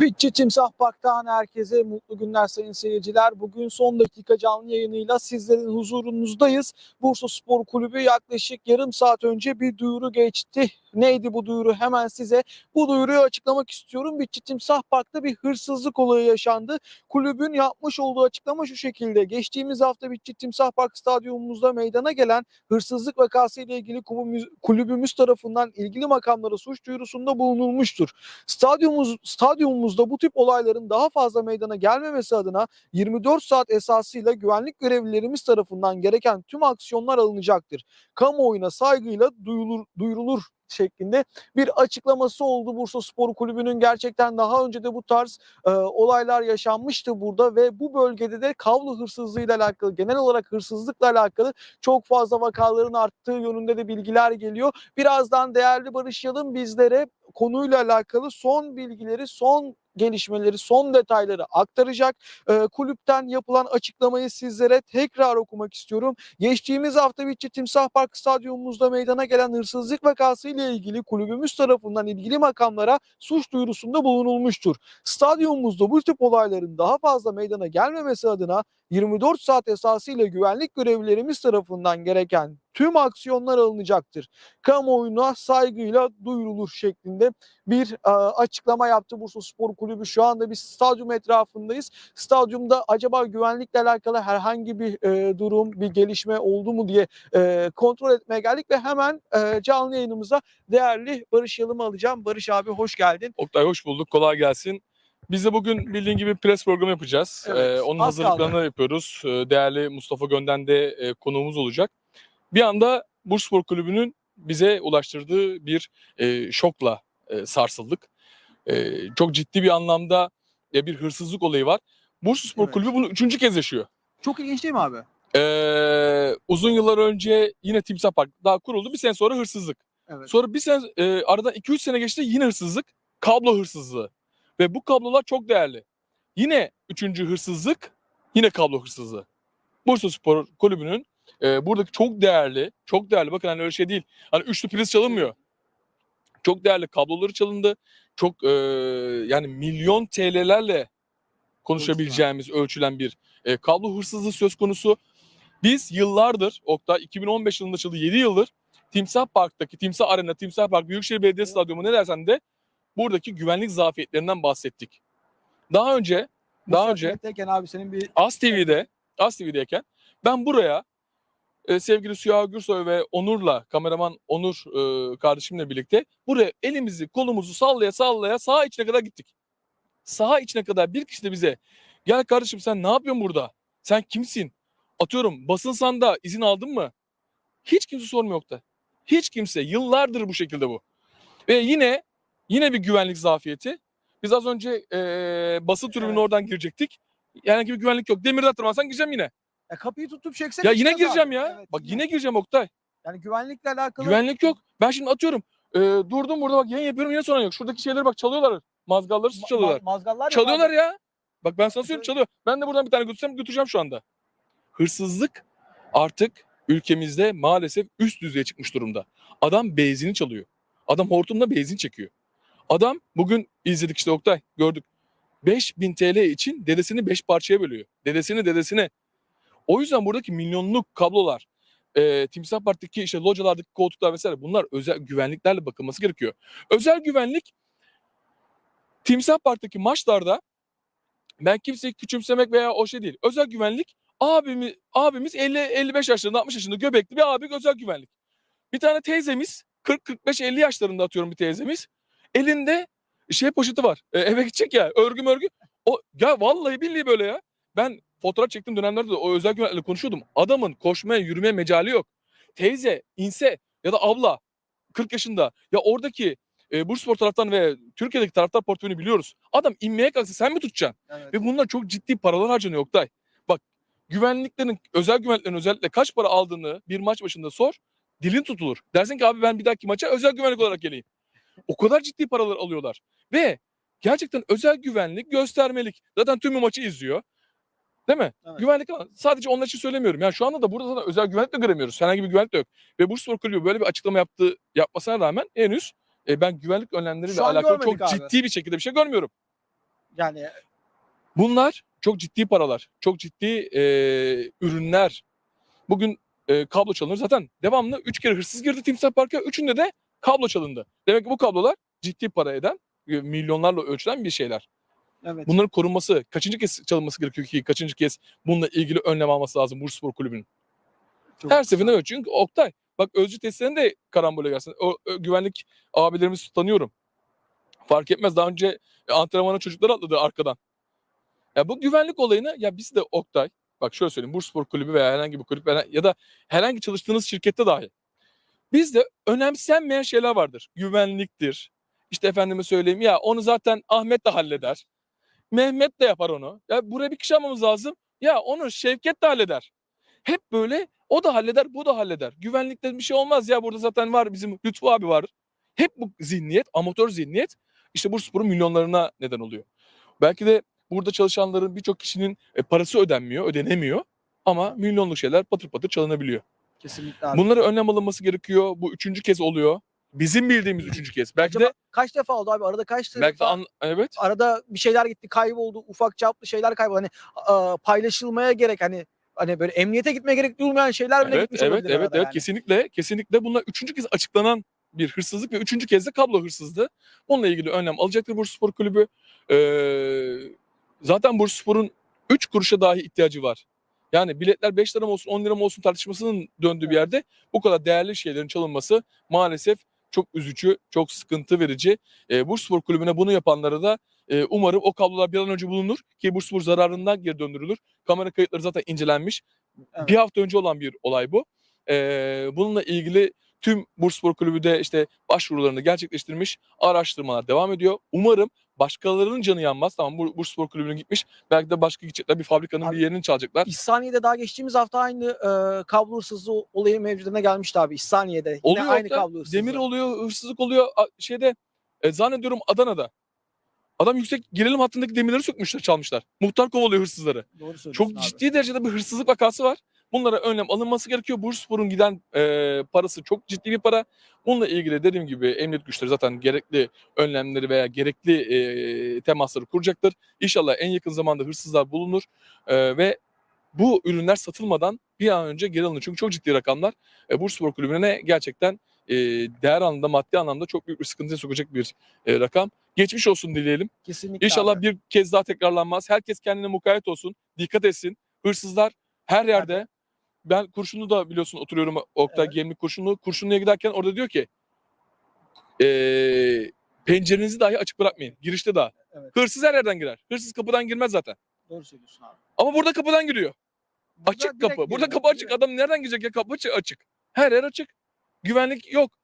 Bitçi Timsah Park'tan herkese mutlu günler sayın seyirciler. Bugün son dakika canlı yayınıyla sizlerin huzurunuzdayız. Bursa Spor Kulübü yaklaşık yarım saat önce bir duyuru geçti. Neydi bu duyuru? Hemen size bu duyuruyu açıklamak istiyorum. Bitçi Timsah Park'ta bir hırsızlık olayı yaşandı. Kulübün yapmış olduğu açıklama şu şekilde. Geçtiğimiz hafta Bitçi Timsah Park stadyumumuzda meydana gelen hırsızlık vakası ile ilgili kulübümüz, tarafından ilgili makamlara suç duyurusunda bulunulmuştur. Stadyumumuz, stadyumumuzda bu tip olayların daha fazla meydana gelmemesi adına 24 saat esasıyla güvenlik görevlilerimiz tarafından gereken tüm aksiyonlar alınacaktır. Kamuoyuna saygıyla duyulur, duyurulur şeklinde bir açıklaması oldu Bursa Spor Kulübü'nün gerçekten daha önce de bu tarz e, olaylar yaşanmıştı burada ve bu bölgede de kablo hırsızlığıyla alakalı genel olarak hırsızlıkla alakalı çok fazla vakaların arttığı yönünde de bilgiler geliyor. Birazdan değerli Barış Yalın bizlere konuyla alakalı son bilgileri, son gelişmeleri, son detayları aktaracak. Ee, kulüpten yapılan açıklamayı sizlere tekrar okumak istiyorum. Geçtiğimiz hafta Bitçi Timsah Park Stadyumumuzda meydana gelen hırsızlık vakası ile ilgili kulübümüz tarafından ilgili makamlara suç duyurusunda bulunulmuştur. Stadyumumuzda bu tip olayların daha fazla meydana gelmemesi adına 24 saat esasıyla güvenlik görevlilerimiz tarafından gereken tüm aksiyonlar alınacaktır. Kamuoyuna saygıyla duyurulur şeklinde bir e, açıklama yaptı Bursa Spor Kulübü. Şu anda biz stadyum etrafındayız. Stadyumda acaba güvenlikle alakalı herhangi bir e, durum, bir gelişme oldu mu diye e, kontrol etmeye geldik ve hemen e, canlı yayınımıza değerli Barış Yalım'ı alacağım. Barış abi hoş geldin. Oktay hoş bulduk. Kolay gelsin. Biz de bugün bildiğin gibi pres programı yapacağız. Evet, Ee, onun az hazırlıklarını yapıyoruz. Ee, değerli Mustafa Gönden de e, konuğumuz olacak. Bir anda Bursaspor Kulübü'nün bize ulaştırdığı bir e, şokla e, sarsıldık. E, çok ciddi bir anlamda e, bir hırsızlık olayı var. Bursaspor Evet. Kulübü bunu üçüncü kez yaşıyor. Çok ilginç değil mi abi? Ee, uzun yıllar önce yine Timsah Park daha kuruldu. Bir sene sonra hırsızlık. Evet. Sonra bir sene e, aradan 2-3 sene geçti yine hırsızlık. Kablo hırsızlığı. Ve bu kablolar çok değerli. Yine üçüncü hırsızlık yine kablo hırsızlığı. Bursa Spor Kulübü'nün e, buradaki çok değerli, çok değerli bakın hani öyle şey değil. Hani üçlü priz çalınmıyor. Çok değerli kabloları çalındı. Çok e, yani milyon TL'lerle konuşabileceğimiz ölçülen bir e, kablo hırsızlığı söz konusu. Biz yıllardır Oktay 2015 yılında açıldı 7 yıldır Timsah Park'taki Timsah Arena, Timsah Park, Büyükşehir Belediye Stadyumu ne dersen de buradaki güvenlik zafiyetlerinden bahsettik. Daha önce daha önce abi senin bir As TV'de, As TV'deyken ben buraya e, sevgili Süha Gürsoy ve Onur'la, kameraman Onur e, kardeşimle birlikte buraya elimizi kolumuzu sallaya sallaya saha içine kadar gittik. Saha içine kadar bir kişi de bize gel kardeşim sen ne yapıyorsun burada? Sen kimsin? Atıyorum basınsan da izin aldın mı? Hiç kimse sormuyor Oktay. Hiç kimse. Yıllardır bu şekilde bu. Ve yine yine bir güvenlik zafiyeti. Biz az önce e, basın tribünün Evet. oradan girecektik. Yani bir güvenlik yok. Demirde tırmansan gireceğim yine. Ya kapıyı tutup çeksene. Ya yine gireceğim abi. ya. Evet, Bak yine gireceğim Oktay. Yani güvenlikle alakalı. Güvenlik yok. Ben şimdi atıyorum. e, durdum burada bak yayın yapıyorum yine soran yok. Şuradaki şeyleri bak çalıyorlar. Mazgalları Ma- çalıyorlar. ma- mazgallar Çalıyorlar abi. ya. Bak ben sana söyleyeyim çalıyor. Ben de buradan bir tane götürsem götüreceğim şu anda. Hırsızlık artık ülkemizde maalesef üst düzeye çıkmış durumda. Adam benzini çalıyor. Adam hortumla benzin çekiyor. Adam bugün izledik işte Oktay gördük. 5000 TL için dedesini 5 parçaya bölüyor. Dedesini dedesine. O yüzden buradaki milyonluk kablolar, e, Timsah Park'taki işte localardaki koltuklar vesaire bunlar özel güvenliklerle bakılması gerekiyor. Özel güvenlik Timsah Park'taki maçlarda ben kimseyi küçümsemek veya o şey değil. Özel güvenlik abimiz, abimiz 50 55 yaşlarında 60 yaşında göbekli bir abi özel güvenlik. Bir tane teyzemiz 40 45 50 yaşlarında atıyorum bir teyzemiz. Elinde şey poşeti var. E, eve gidecek ya örgü mörgü. O ya vallahi billahi böyle ya. Ben fotoğraf çektiğim dönemlerde de o özel güvenlikle konuşuyordum. Adamın koşmaya yürümeye mecali yok. Teyze inse ya da abla 40 yaşında ya oradaki e, Bursaspor taraftan ve Türkiye'deki taraftar portföyünü biliyoruz. Adam inmeye kalksa sen mi tutacaksın? Evet. Ve bunlar çok ciddi paralar harcanıyor Oktay. Bak güvenliklerin, özel güvenliklerin özellikle kaç para aldığını bir maç başında sor. Dilin tutulur. Dersin ki abi ben bir dahaki maça özel güvenlik olarak geleyim. O kadar ciddi paralar alıyorlar. Ve gerçekten özel güvenlik göstermelik. Zaten tüm maçı izliyor. Değil mi? Evet. Güvenlik ama sadece onlar için söylemiyorum. Yani şu anda da burada zaten özel güvenlik de göremiyoruz. Herhangi bir güvenlik de yok. Ve Bursaspor Kulübü böyle bir açıklama yaptığı yapmasına rağmen henüz e, ben güvenlik önlemleriyle alakalı çok abi. ciddi bir şekilde bir şey görmüyorum. Yani Bunlar çok ciddi paralar, çok ciddi e, ürünler. Bugün e, kablo çalınır. Zaten devamlı 3 kere hırsız girdi Timsah Park'a. Üçünde de kablo çalındı. Demek ki bu kablolar ciddi para eden, e, milyonlarla ölçülen bir şeyler. evet. Bunların korunması, kaçıncı kez çalınması gerekiyor ki kaçıncı kez bununla ilgili önlem alması lazım Bursaspor Kulübü'nün. Çok Her seferinde öyle. Çünkü Oktay bak özcü testlerinde de karambole gelsin. O, o güvenlik abilerimizi tanıyorum. Fark etmez daha önce antrenmana çocuklar atladı arkadan. Ya bu güvenlik olayını ya biz de Oktay bak şöyle söyleyeyim Bursaspor Kulübü veya herhangi bir kulüp veya- ya da herhangi çalıştığınız şirkette dahi. Bizde önemsenmeyen şeyler vardır. Güvenliktir. İşte efendime söyleyeyim ya onu zaten Ahmet de halleder. Mehmet de yapar onu. Ya buraya bir kişi almamız lazım. Ya onu Şevket de halleder. Hep böyle o da halleder, bu da halleder. Güvenlikte bir şey olmaz ya burada zaten var bizim Lütfü abi var. Hep bu zihniyet, amatör zihniyet işte Bursaspor'un milyonlarına neden oluyor. Belki de burada çalışanların birçok kişinin e, parası ödenmiyor, ödenemiyor. Ama milyonluk şeyler patır patır çalınabiliyor. Kesinlikle abi. Bunlara önlem alınması gerekiyor. Bu üçüncü kez oluyor. Bizim bildiğimiz üçüncü kez. Belki Acaba de kaç defa oldu abi? Arada kaç defa? belki de an- evet. arada bir şeyler gitti, kayboldu, ufak çaplı şeyler kayboldu. Hani a, paylaşılmaya gerek hani hani böyle emniyete gitmeye gerek duyulmayan şeyler bile Evet, gitmiş evet, olabilir evet, arada evet. yani. Kesinlikle, kesinlikle bunlar üçüncü kez açıklanan bir hırsızlık ve üçüncü kez de kablo hırsızlığı. Bununla ilgili önlem alacaktır Bursaspor Kulübü. Ee, zaten Bursaspor'un 3 kuruşa dahi ihtiyacı var. Yani biletler 5 lira mı olsun 10 lira mı olsun tartışmasının döndüğü bir yerde bu kadar değerli şeylerin çalınması maalesef çok üzücü, çok sıkıntı verici. Ee, Bursaspor Kulübü'ne bunu yapanlara da e, umarım o kablolar bir an önce bulunur ki Bursaspor zararından geri döndürülür. Kamera kayıtları zaten incelenmiş. Evet. Bir hafta önce olan bir olay bu. Ee, bununla ilgili tüm Bursaspor Kulübü de işte başvurularını gerçekleştirmiş. Araştırmalar devam ediyor. Umarım başkalarının canı yanmaz. Tamam Bur- Bursaspor Kulübü'ne gitmiş. Belki de başka gidecekler. Bir fabrikanın Abi, bir yerini çalacaklar. İhsaniye'de daha geçtiğimiz hafta aynı e, kablo hırsızlığı olayı mevcuduna gelmişti abi İhsaniye'de. Yine Oluyor aynı Oktay. kablo hırsızlığı. Demir oluyor, hırsızlık oluyor. Şeyde e, zannediyorum Adana'da. Adam yüksek gerilim hattındaki demirleri sökmüşler, çalmışlar. Muhtar kovalıyor hırsızları. Doğru söylüyorsun Çok abi. ciddi derecede bir hırsızlık vakası var. Bunlara önlem alınması gerekiyor. Bursaspor'un giden e, parası çok ciddi bir para. Bununla ilgili dediğim gibi emniyet güçleri zaten gerekli önlemleri veya gerekli e, temasları kuracaktır. İnşallah en yakın zamanda hırsızlar bulunur e, ve bu ürünler satılmadan bir an önce geri alınır. Çünkü çok ciddi rakamlar. E, Bursaspor Kulübü'ne gerçekten e, değer anlamda, maddi anlamda çok büyük bir sıkıntıya sokacak bir e, rakam. Geçmiş olsun dileyelim. Kesinlikle İnşallah abi. bir kez daha tekrarlanmaz. Herkes kendine mukayyet olsun. Dikkat etsin. Hırsızlar her yerde. Ben Kurşunlu da biliyorsun oturuyorum Oktay Evet. Gemlik Kurşunlu. Kurşunlu'ya giderken orada diyor ki eee pencerenizi dahi açık bırakmayın. Girişte daha. Evet. Hırsız her yerden girer. Hırsız kapıdan girmez zaten. Doğru söylüyorsun abi. Ama burada kapıdan giriyor. Burada Açık kapı. Burada giriyor, kapı açık. direkt. Adam nereden girecek ya? Kapı açık- açık. Her yer açık. Güvenlik yok.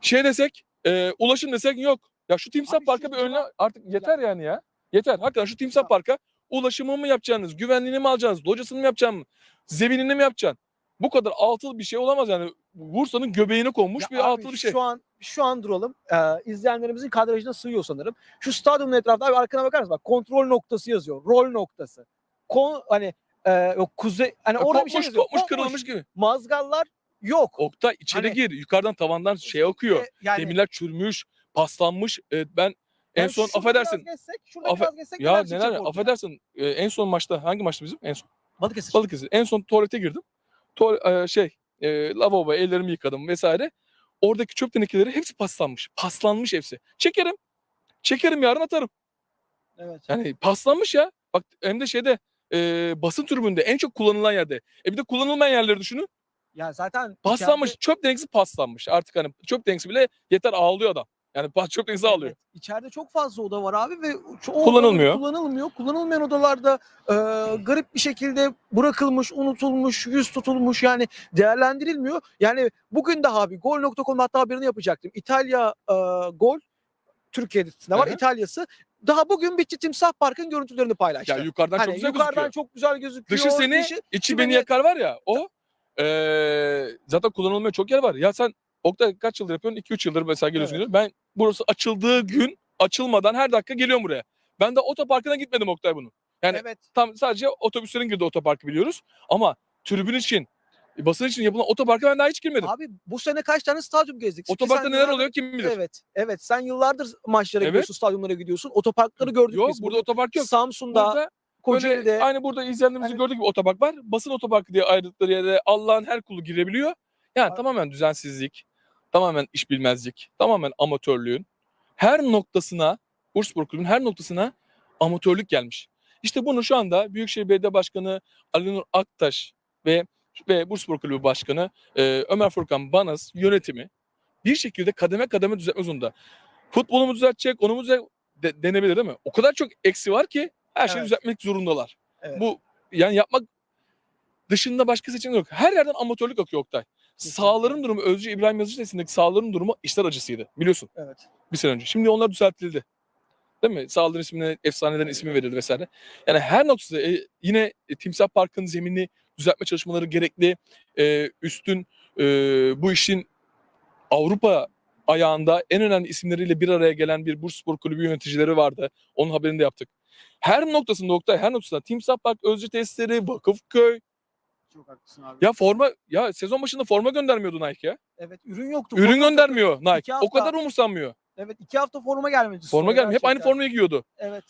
Şey desek, e, ulaşım desek yok. Ya şu Timsah Abi Park'a şu bir önle artık yeter yani ya. Yeter. Hakikaten şu Timsah. Park'a ulaşımı mı yapacaksınız? Güvenliğini mi alacaksınız? Locasını mı yapacaksınız? Zeminini mi yapacaksın? Bu kadar altılı bir şey olamaz yani. Bursa'nın göbeğine konmuş Ya bir abi altılı bir şey. Şu an şu an duralım. Ee, izleyenlerimizin kadrajına sığıyor sanırım. Şu stadyumun etrafında abi arkana bakar mısın? Bak kontrol noktası yazıyor. Rol noktası. Kon, hani e, yok kuzey hani Ya orada bir şey kopmuş, yazıyor. kopmuş, Kopmuş. kırılmış gibi. Mazgallar yok. Oktay içeri Hani- gir. Yukarıdan tavandan şey akıyor. E, yani, Demirler çürümüş, paslanmış. E, ben en yani son affedersin. Geçsek Ya neler affedersin. e, en son maçta hangi maçtı bizim? En son Balıkesir. Balıkesir. En son tuvalete girdim. Tuval- e, şey e, lavabo ellerimi yıkadım vesaire. Oradaki çöp tenekeleri hepsi paslanmış. Paslanmış hepsi. Çekerim. Çekerim yarın atarım. Evet. Yani paslanmış ya. Bak hem de şeyde e, basın tribünde en çok kullanılan yerde. E bir de kullanılmayan yerleri düşünün. Ya zaten Paslanmış. içeride- Çöp tenekesi paslanmış. Artık hani çöp tenekesi bile yeter ağlıyor adam. Yani çöp tenekesi ağlıyor. Evet, içeride çok fazla oda var abi ve ço- o Kullanılmıyor. Kullanılmıyor. Kullanılmayan odalarda e, garip bir şekilde bırakılmış, unutulmuş, yüz tutulmuş yani değerlendirilmiyor. Yani bugün de abi gol.com hatta haberini yapacaktım. İtalya e, gol Türkiye'de var Hı hı. İtalya'sı. Daha bugün Bitti Timsah Park'ın görüntülerini paylaştı. Ya yukarıdan hani çok güzel yukarıdan gözüküyor. çok güzel gözüküyor. Dışı seni, içi beni- yakar var ya o eee, zaten kullanılmaya çok yer var. Ya sen Oktay kaç yıldır yapıyorsun? 2-3 yıldır mesela geliyorsun. Evet. Ben burası açıldığı gün açılmadan her dakika geliyorum buraya. Ben de otoparkına gitmedim Oktay bunun. Yani evet. tam sadece otobüslerin girdiği otoparkı biliyoruz. Ama tribün için basın için yapılan otoparka ben daha hiç girmedim. Abi bu sene kaç tane stadyum gezdik? Ki Otoparkta neler yıllardır- oluyor kim bilir. Evet. Evet. Sen yıllardır maçlara Evet. gidiyorsun, stadyumlara gidiyorsun. Otoparkları gördük Yok biz. burada otopark yok. Samsun'da, Burada Kocaeli'de. Böyle aynı burada izleyenlerimizin Hani- gördüğü gibi otopark var. Basın otoparkı diye ayrıldıkları yere Allah'ın her kulu girebiliyor. Yani Var. tamamen düzensizlik, tamamen iş bilmezlik, tamamen amatörlüğün her noktasına, Bursaspor Kulübü'nün her noktasına amatörlük gelmiş. İşte bunu şu anda Büyükşehir Belediye Başkanı Ali Nur Aktaş ve ve Bursaspor Kulübü Başkanı e, Ömer Furkan Banaz yönetimi bir şekilde kademe kademe düzeltme zorunda. Futbolu mu düzeltecek, onu mu düzelt de- denebilir değil mi? O kadar çok eksi var ki her şeyi Evet. düzeltmek zorundalar. Evet. Bu yani yapmak dışında başka seçenek yok. Her yerden amatörlük akıyor Oktay. Sağların durumu Özcü İbrahim Yazıcı testindeki sağların durumu işler acısıydı biliyorsun Evet. bir sene önce. Şimdi onlar düzeltildi. Değil mi? Sağların ismine efsanelerin ismi verildi vesaire. Yani her noktada e, yine e, Timsah Park'ın zeminini düzeltme çalışmaları gerekli. E, üstün e, bu işin Avrupa ayağında en önemli isimleriyle bir araya gelen bir Bursaspor Kulübü yöneticileri vardı. Onun haberini de yaptık. Her noktasında Oktay, her noktasında Timsah Park, Özcü Testleri, Vakıfköy. Çok haklısın abi. Ya forma, ya sezon başında forma göndermiyordu Nike ya. Evet ürün yoktu. Ürün Forma göndermiyor. Nike. İki O hafta- kadar umursanmıyor. Evet iki hafta forma gelmedi. Forma gelmiyor. Hep aynı formayı giyiyordu. Evet.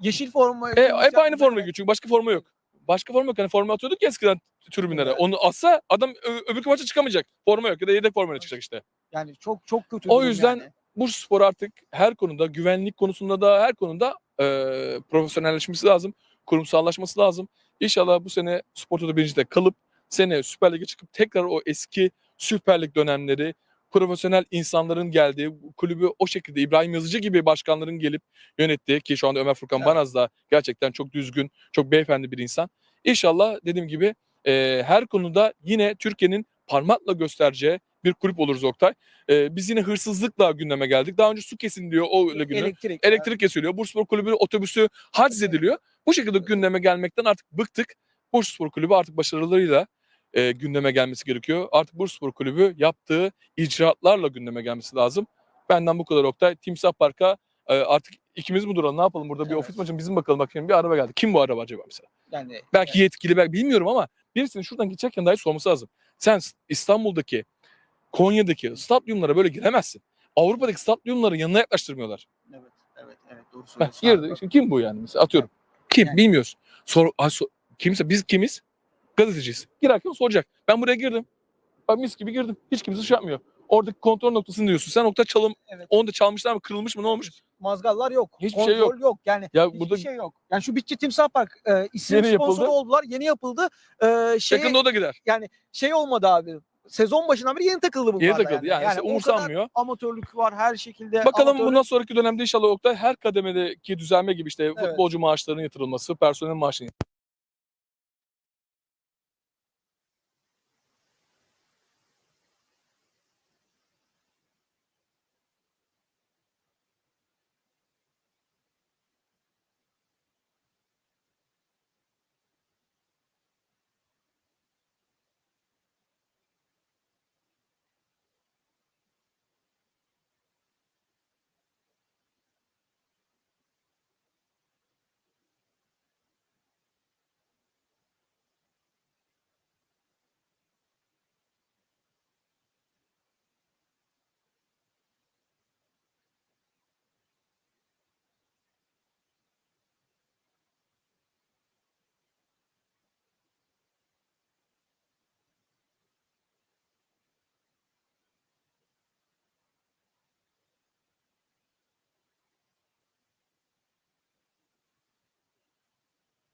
Yeşil forma. E, hep aynı forma evet. giyiyor çünkü başka forma yok. Başka forma yok. Hani forma atıyorduk ya eskiden tribünlere. Evet. Onu atsa adam öbür maça çıkamayacak. Forma yok ya da yedek formayla çıkacak işte. Yani çok çok kötü. O yüzden yani. Bursaspor artık her konuda, güvenlik konusunda da her konuda e, profesyonelleşmesi lazım. Kurumsallaşması lazım. İnşallah bu sene Spor Toto birincide kalıp sene Süper Lig'e çıkıp tekrar o eski Süper Lig dönemleri profesyonel insanların geldiği kulübü o şekilde İbrahim Yazıcı gibi başkanların gelip yönettiği ki şu anda Ömer Furkan Evet. Banaz da gerçekten çok düzgün, çok beyefendi bir insan. İnşallah dediğim gibi e, her konuda yine Türkiye'nin parmakla göstereceği bir kulüp oluruz Oktay. E, biz yine hırsızlıkla gündeme geldik. Daha önce su kesin diyor o öyle gündem. Elektrik. Elektrik kesiliyor. Bursaspor Kulübü otobüsü haciz ediliyor. Bu şekilde gündeme gelmekten artık bıktık. Bursaspor Kulübü artık başarılarıyla e, gündeme gelmesi gerekiyor. Artık Bursaspor Kulübü yaptığı icraatlarla gündeme gelmesi lazım. Benden bu kadar Oktay. Timsah Park'a e, artık ikimiz mi duralım ne yapalım burada bir Evet. ofis maçı bizim bakalım bak şimdi bir araba geldi. Kim bu araba acaba mesela? Yani Belki yetkili belki bilmiyorum ama birisinin şuradan geçerken dahi sorması lazım. Sen İstanbul'daki, Konya'daki stadyumlara böyle giremezsin. Avrupa'daki stadyumları yanına yaklaştırmıyorlar. Evet, evet, evet doğru söylüyorsun. girdi. Şimdi kim bu yani mesela atıyorum. Kim Yani- bilmiyoruz. Sor, ay, sor- kimse biz kimiz? Gazeteciyiz. Girerken soracak. Ben buraya girdim. Bak mis gibi girdim. Hiç kimse şey yapmıyor. Oradaki kontrol noktasını diyorsun. Sen nokta çalım. Evet. Onu da çalmışlar mı? Kırılmış mı? Ne olmuş? Mazgallar yok. Hiçbir şey yok. kontrol yok. Yani Ya hiçbir burada şey yok. Yani şu Bitçi Timsah Park e, isim Yeni sponsoru yapıldı. oldular. Yeni yapıldı. E, şey, yakında o da gider. şey olmadı abi. Sezon başından beri yeni takıldı bunlar. Yeni takıldı. Yani, işte o kadar umursanmıyor. amatörlük var her şekilde. Bakalım amatörlük- bundan sonraki dönemde inşallah Oktay her kademedeki düzelme gibi işte futbolcu maaşlarının yatırılması, personel maaşlarının